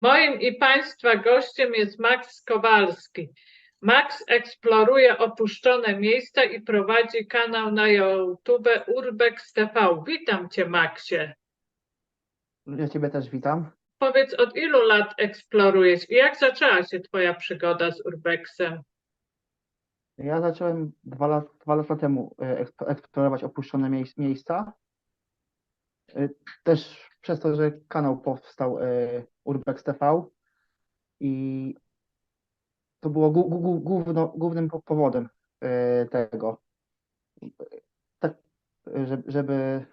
Moim i Państwa gościem jest Max Kowalski. Max eksploruje opuszczone miejsca i prowadzi kanał na YouTube Urbex TV. Witam Cię, Maxie. Ja Ciebie też witam. Powiedz, od ilu lat eksplorujesz i jak zaczęła się Twoja przygoda z Urbexem? Ja zacząłem dwa, lat, dwa lata temu e, eksp- eksplorować opuszczone miejsc, miejsca. E, Też przez to, że kanał powstał e, Urbex TV i to było główno, głównym po- powodem e, tego. Tak, e, żeby,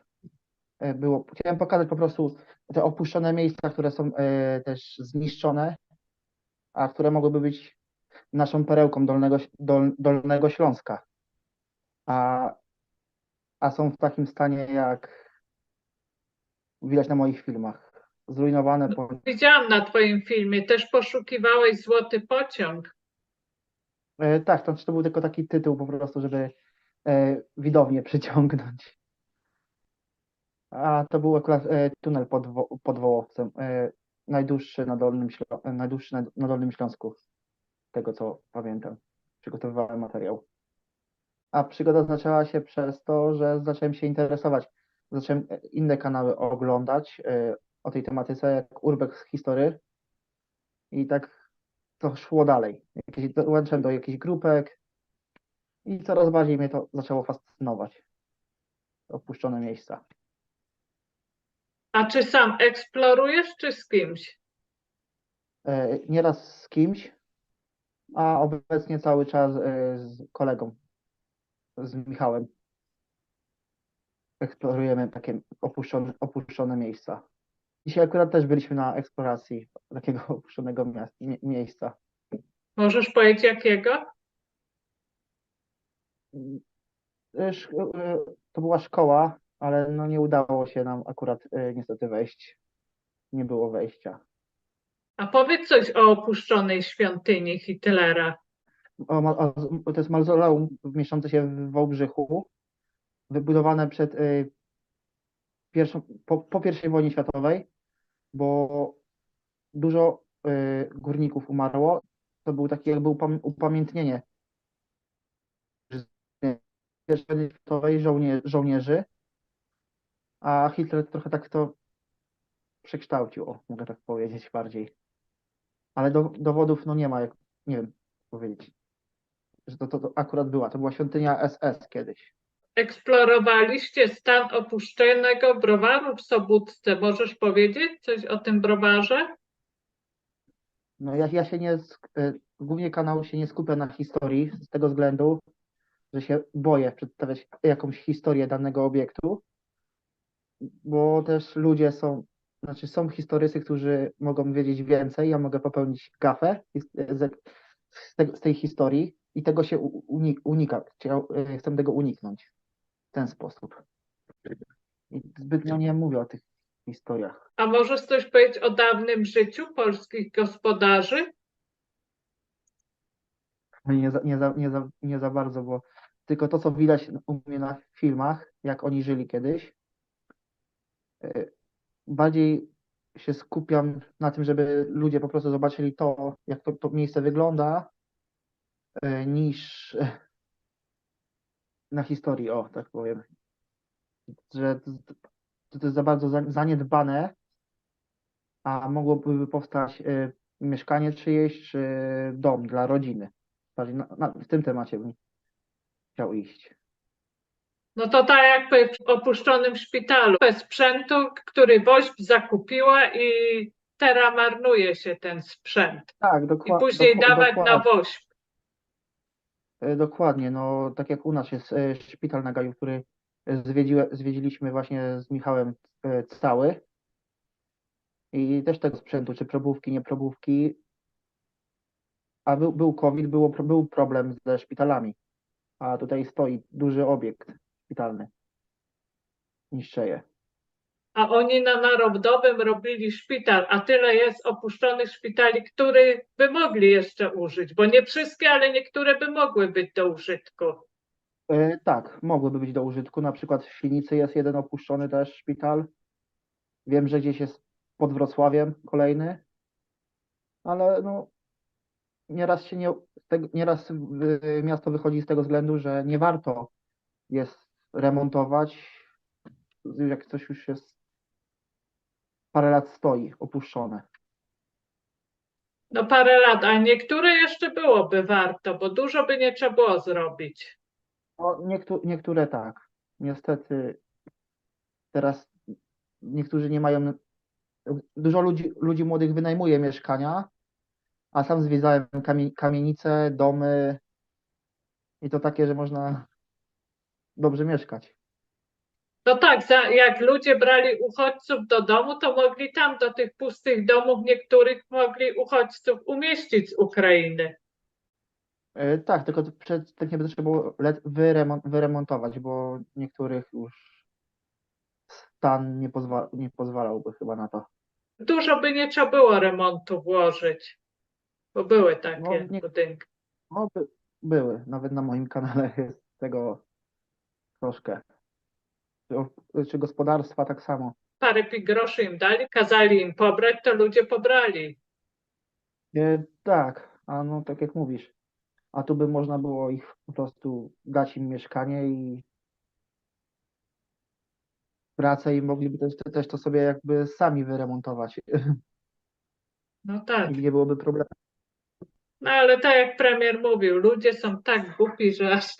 e, było. Chciałem pokazać po prostu te opuszczone miejsca, które są e, też zniszczone, a które mogłyby być naszą perełką Dolnego, Dol, Dolnego Śląska. A, a są w takim stanie, jak widać na moich filmach. Zrujnowane po, Widziałam na Twoim filmie, też poszukiwałeś Złoty Pociąg. e, tak, to, to był tylko taki tytuł po prostu, żeby e, widownię przyciągnąć. A to był akurat e, tunel pod, pod Wołowcem, e, najdłuższy na Dolnym, Ślą, e, najdłuższy na, na Dolnym Śląsku, z tego co pamiętam. Przygotowywałem materiał. A przygoda zaczęła się przez to, że zacząłem się interesować. Zacząłem e, inne kanały oglądać e, o tej tematyce, jak Urbex History. I tak to szło dalej. Jakieś, dołączyłem do jakichś grupek i coraz bardziej mnie to zaczęło fascynować. Opuszczone miejsca. A czy sam eksplorujesz, czy z kimś? E, Nieraz z kimś, a obecnie cały czas e, z kolegą, z Michałem. Eksplorujemy takie opuszczone, opuszczone miejsca. Dzisiaj akurat też byliśmy na eksploracji takiego opuszczonego mie- miejsca. Możesz powiedzieć jakiego? E, To była szkoła, ale no nie udało się nam akurat e, niestety wejść. Nie było wejścia. A powiedz coś o opuszczonej świątyni Hitlera. O, o, to jest mauzoleum mieszczące się w Wałbrzychu, wybudowane przed y, pierwszą, po, po I wojnie światowej, bo dużo y, górników umarło. To był takie jakby upam, upamiętnienie I wojny światowej żołnie, żołnierzy, a Hitler trochę tak to przekształcił, o, mogę tak powiedzieć bardziej. Ale do, dowodów no nie ma, jak, nie wiem powiedzieć że to, to, to akurat była. To była świątynia SS kiedyś. Eksplorowaliście stan opuszczonego browaru w Sobótce. Możesz powiedzieć coś o tym browarze? No ja, ja się nie, y, głównie kanał się nie skupia na historii z tego względu, że się boję przedstawiać jakąś historię danego obiektu, bo też ludzie są, znaczy są historycy, którzy mogą wiedzieć więcej, ja mogę popełnić gafę z, z, z, z tej historii i tego się unik, unika. Y, chcę tego uniknąć ten sposób. I zbytnio nie mówię o tych historiach. A możesz coś powiedzieć o dawnym życiu polskich gospodarzy? Nie za, nie, za, nie, za, nie za bardzo, bo tylko to, co widać u mnie na filmach, jak oni żyli kiedyś, y, bardziej się skupiam na tym, żeby ludzie po prostu zobaczyli to, jak to, to miejsce wygląda, y, niż y, na historii, o, tak powiem. Że to, to jest za bardzo za- zaniedbane, a mogłoby powstać y, mieszkanie czyjeś, czy dom dla rodziny. Na, na, w tym temacie bym chciał iść. No to tak jak w opuszczonym szpitalu. Bez sprzętu, który woźb zakupiła i teraz marnuje się ten sprzęt. Tak, I dokła- później dokła- dawać na dokładnie. E, Dokładnie, no tak jak u nas jest e, szpital na Gaju, który zwiedziliśmy właśnie z Michałem e, cały. I też tego sprzętu, czy probówki, nie probówki, a był, był COVID, było, był problem ze szpitalami, a tutaj stoi duży obiekt szpitalny, niszczeje. A oni na Narodowym robili szpital, a tyle jest opuszczonych szpitali, które by mogli jeszcze użyć, bo nie wszystkie, ale niektóre by mogły być do użytku. E, Tak, mogłyby być do użytku, na przykład w Świnicy jest jeden opuszczony też szpital, wiem, że gdzieś jest pod Wrocławiem kolejny, ale no nieraz się nie, tego, nieraz miasto wychodzi z tego względu, że nie warto jest remontować, jak coś już jest parę lat stoi, opuszczone. No parę lat, a niektóre jeszcze byłoby warto, bo dużo by nie trzeba było zrobić. No, niektó niektóre tak. Niestety teraz niektórzy nie mają. Dużo ludzi, ludzi młodych wynajmuje mieszkania, a sam zwiedzałem kamie kamienice, domy i to takie, że można dobrze mieszkać. No tak, za, jak ludzie brali uchodźców do domu, to mogli tam do tych pustych domów niektórych mogli uchodźców umieścić z Ukrainy. E, tak, tylko przedtem by trzeba było le- wyremontować, bo niektórych już stan nie, pozwa nie pozwalałby chyba na to. Dużo by nie trzeba było remontu włożyć, bo były takie No, nie- budynki. No, by, były, nawet na moim kanale jest tego troszkę. Czy, gospodarstwa tak samo. Parę pi groszy im dali, kazali im pobrać, to ludzie pobrali. E, tak, a no tak jak mówisz, a tu by można było ich po prostu dać im mieszkanie i pracę i mogliby też, też to sobie jakby sami wyremontować No tak. i nie byłoby problemu. No ale tak jak premier mówił, ludzie są tak głupi, że aż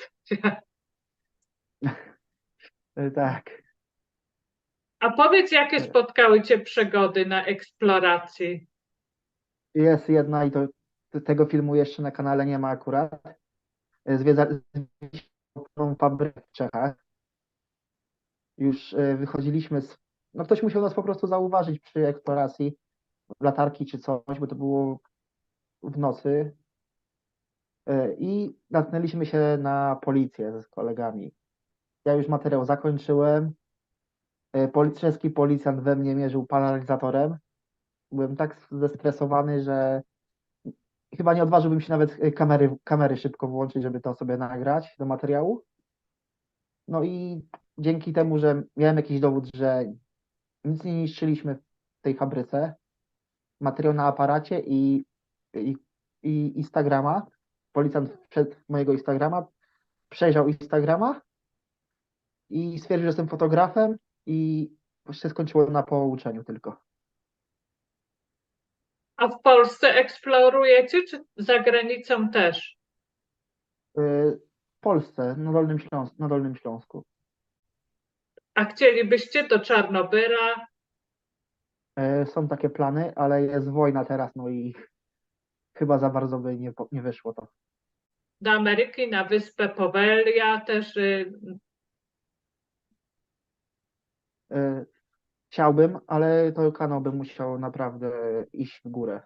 Tak. A powiedz, jakie spotkały Cię przygody na eksploracji? Jest jedna i to tego filmu jeszcze na kanale nie ma akurat. E, Zwiedza zwiedziliśmy fabrykę w Czechach. Już e, wychodziliśmy z. No ktoś musiał nas po prostu zauważyć przy eksploracji latarki czy coś, bo to było w nocy. E, I natknęliśmy się na policję z kolegami. Ja już materiał zakończyłem. E, poli- Czeski policjant we mnie mierzył paralizatorem. Byłem tak zestresowany, że chyba nie odważyłbym się nawet e, kamery, kamery szybko włączyć, żeby to sobie nagrać do materiału. No i dzięki temu, że miałem jakiś dowód, że nic nie niszczyliśmy w tej fabryce, materiał na aparacie i, i, i Instagrama, policjant w mojego Instagrama, przejrzał Instagrama i stwierdził, że jestem fotografem i się skończyło na pouczeniu tylko. A w Polsce eksplorujecie, czy za granicą też? Y, W Polsce, na Dolnym Śląsku, na Dolnym Śląsku. A chcielibyście do Czarnobyla? Y, Są takie plany, ale jest wojna teraz, no i chyba za bardzo by nie, nie wyszło to. do Ameryki, na wyspę Powelia też. Y, Chciałbym, ale to kanał by musiał naprawdę iść w górę.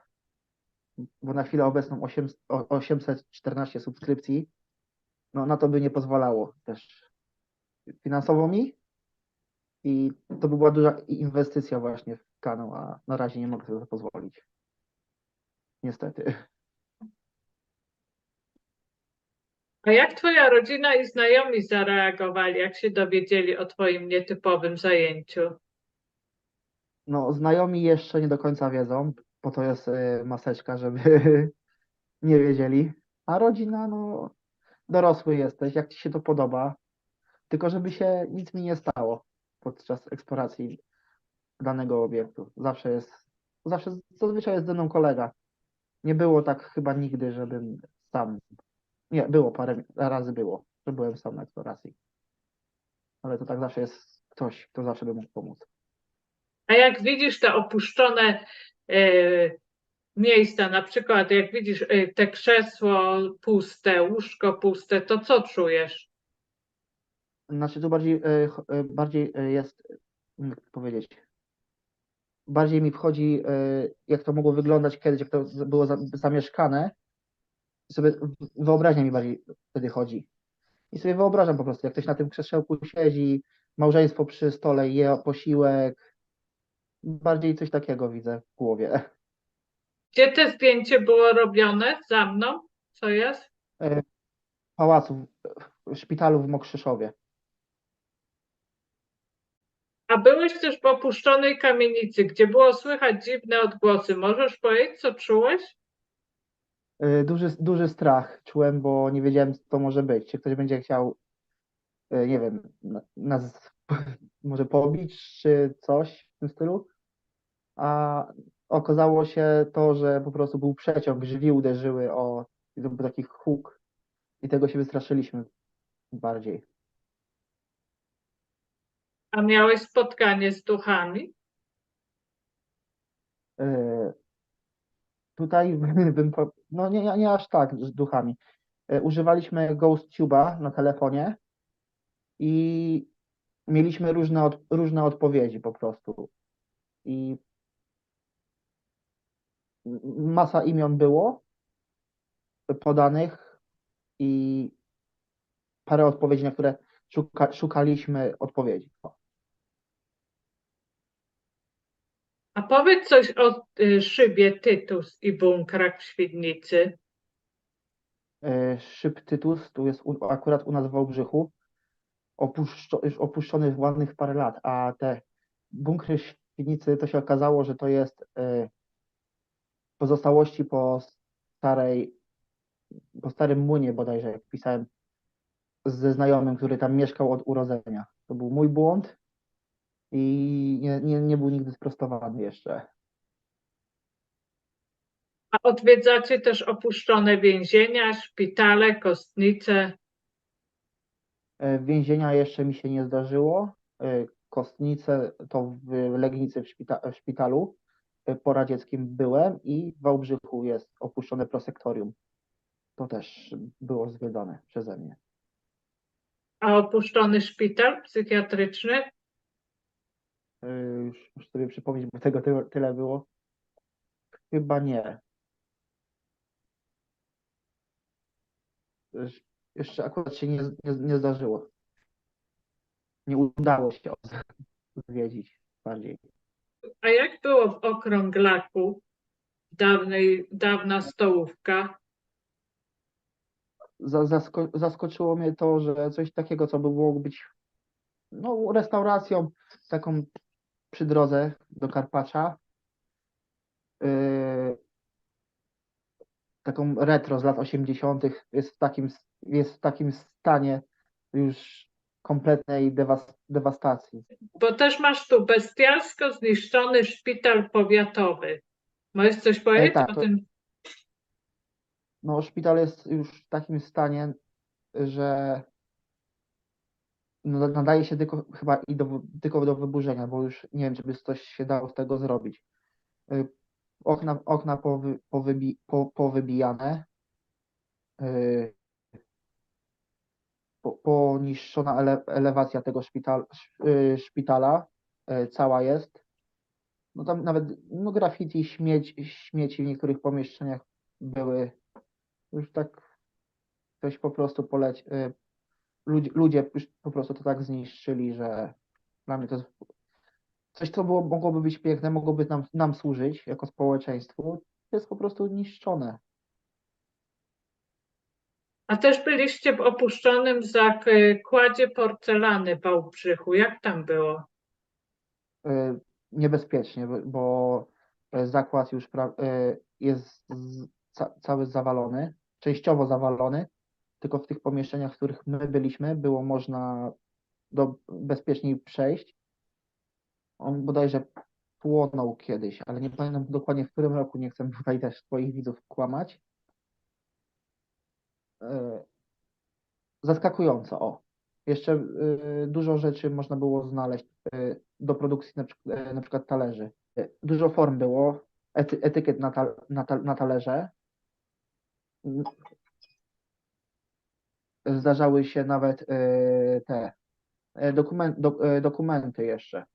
Bo na chwilę obecną 8, o- 814 subskrypcji, no na to by nie pozwalało też finansowo mi i to by była duża inwestycja właśnie w kanał, a na razie nie mogę sobie to pozwolić. Niestety. A jak twoja rodzina i znajomi zareagowali, jak się dowiedzieli o twoim nietypowym zajęciu? No, znajomi jeszcze nie do końca wiedzą, po to jest y, maseczka, żeby nie wiedzieli. A rodzina, no, dorosły jesteś, jak ci się to podoba, tylko żeby się nic mi nie stało podczas eksploracji danego obiektu. Zawsze jest, zawsze, zazwyczaj jest ze mną kolega. Nie było tak chyba nigdy, żebym sam, nie, było parę razy było, że byłem sam na eksploracji. Ale to tak zawsze jest ktoś, kto zawsze by mógł pomóc. A jak widzisz te opuszczone y, miejsca, na przykład jak widzisz y, te krzesło puste, łóżko puste, to co czujesz? Znaczy tu bardziej, e, e, bardziej e, jest, jak to powiedzieć, bardziej mi wchodzi, e, jak to mogło wyglądać kiedyś, jak to było za- zamieszkane. I sobie w- wyobraźnia mi bardziej wtedy chodzi. I sobie wyobrażam po prostu, jak ktoś na tym krzesełku siedzi, małżeństwo przy stole je posiłek. Bardziej coś takiego widzę w głowie. Gdzie te zdjęcie było robione? Za mną? Co jest? Pałacu, w szpitalu w Mokrzyszowie. A byłeś też w opuszczonej kamienicy, gdzie było słychać dziwne odgłosy. Możesz powiedzieć, co czułeś? Y, Duży, duży strach czułem, bo nie wiedziałem, co to może być. Czy ktoś będzie chciał, y, nie wiem, na- nas może pobić, czy coś w tym stylu. A okazało się to, że po prostu był przeciąg, drzwi uderzyły o taki huk i tego się wystraszyliśmy bardziej. A miałeś spotkanie z duchami? Y, Tutaj bym, no nie, nie aż tak z duchami. Y, Używaliśmy GhostTube'a na telefonie i mieliśmy różne, od, różne odpowiedzi po prostu. I masa imion było podanych i parę odpowiedzi, na które szuka, szukaliśmy odpowiedzi. A powiedz coś o y, szybie Tytus i bunkrach w Świdnicy. Y, Szyb Tytus, tu jest u, akurat u nas w Wałbrzychu, opuszczo, już opuszczony ładnych parę lat, a te bunkry w Świdnicy to się okazało, że to jest y, pozostałości po starej, po starym młynie bodajże, jak pisałem ze znajomym, który tam mieszkał od urodzenia. To był mój błąd i nie, nie, nie był nigdy sprostowany jeszcze. A odwiedzacie też opuszczone więzienia, szpitale, kostnice. E, Więzienia jeszcze mi się nie zdarzyło. E, Kostnice to w Legnicy w, szpita- w szpitalu e, poradzieckim byłem i w Wałbrzychu jest opuszczone prosektorium. To też było zwiedzane przeze mnie. A opuszczony szpital psychiatryczny? Już muszę sobie przypomnieć, bo tego tyle, tyle było. Chyba nie. Esz- Jeszcze akurat się nie, nie, nie zdarzyło. Nie udało się zwiedzić bardziej. A jak było w Okrąglaku? Dawnej, dawna stołówka. za, zasko, zaskoczyło mnie to, że coś takiego, co by mogło być no, restauracją taką przy drodze do Karpacza, yy, taką retro z lat 80. jest w takim, jest w takim stanie już kompletnej dewas, dewastacji. Bo też masz tu bestialsko zniszczony szpital powiatowy. Możesz coś powiedzieć tak, o tym? No, szpital jest już w takim stanie, że no, nadaje się tylko chyba i do, tylko do wyburzenia, bo już nie wiem, czy by coś się dało z tego zrobić. Y, Okna, okna powy, powybi, po, powybijane, y, po, poniszczona ele, elewacja tego y, szpitala y, cała jest. No tam nawet no graffiti, śmieć, śmieci w niektórych pomieszczeniach były już tak ktoś po prostu poleci, ludzie, po prostu to tak zniszczyli, że dla mnie to jest coś, co było, mogłoby być piękne, mogłoby nam, nam służyć jako społeczeństwu, jest po prostu niszczone. A też byliście w opuszczonym zakładzie porcelany w Wałbrzychu. Jak tam było? Y, Niebezpiecznie, bo- y, zakład już y, jest cały zawalony, częściowo zawalony, tylko w tych pomieszczeniach, w których my byliśmy, było można do, bezpieczniej przejść. On bodajże płonął kiedyś, ale nie pamiętam dokładnie w którym roku, nie chcę tutaj też swoich widzów kłamać. E, Zaskakująco, o. Jeszcze e, dużo rzeczy można było znaleźć e, do produkcji na, przyk- e, na przykład talerzy. Dużo form było, ety, etykiet na, ta, na, ta, na talerze. Zdarzały się nawet e, te e, dokument, do, e, dokumenty jeszcze.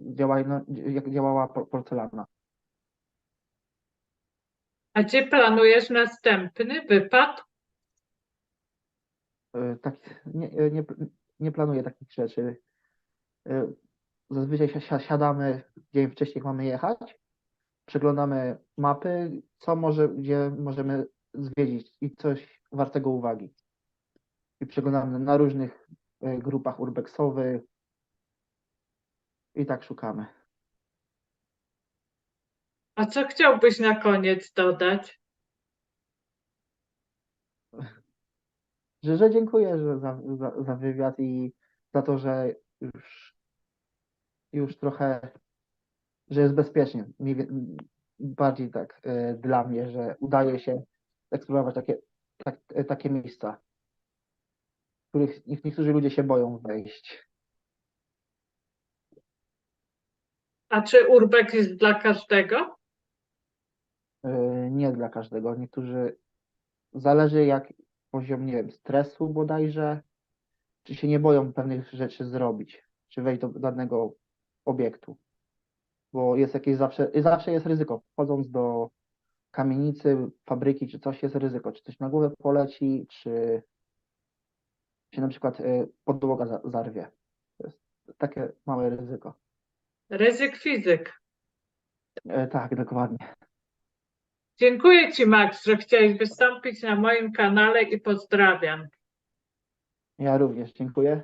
Działaj, no, jak działała por- porcelana. A gdzie planujesz następny wypad? Tak, nie, nie, nie planuję takich rzeczy. Zazwyczaj si- si- siadamy dzień wcześniej, mamy jechać, przeglądamy mapy, co może, gdzie możemy zwiedzić i coś wartego uwagi. I przeglądamy na różnych e, grupach urbexowych, i tak szukamy. A co chciałbyś na koniec dodać? Że, że dziękuję że za, za, za wywiad i za to, że już, już trochę, że jest bezpiecznie. Bardziej tak e, dla mnie, że udaje się eksplorować takie, tak, e, takie miejsca, w których nie- niektórzy ludzie się boją wejść. A czy urbex jest dla każdego? E, Nie dla każdego. Niektórzy zależy jak poziom, nie wiem, stresu bodajże, czy się nie boją pewnych rzeczy zrobić, czy wejść do danego obiektu. Bo jest jakieś zawsze, zawsze jest ryzyko. Wchodząc do kamienicy, fabryki czy coś, jest ryzyko. Czy coś na głowę poleci, czy się na przykład y, podłoga za- zarwie. To jest takie małe ryzyko. Ryzyk fizyk. E, Tak, dokładnie. Dziękuję Ci, Max, że chciałeś wystąpić na moim kanale i pozdrawiam. Ja również dziękuję.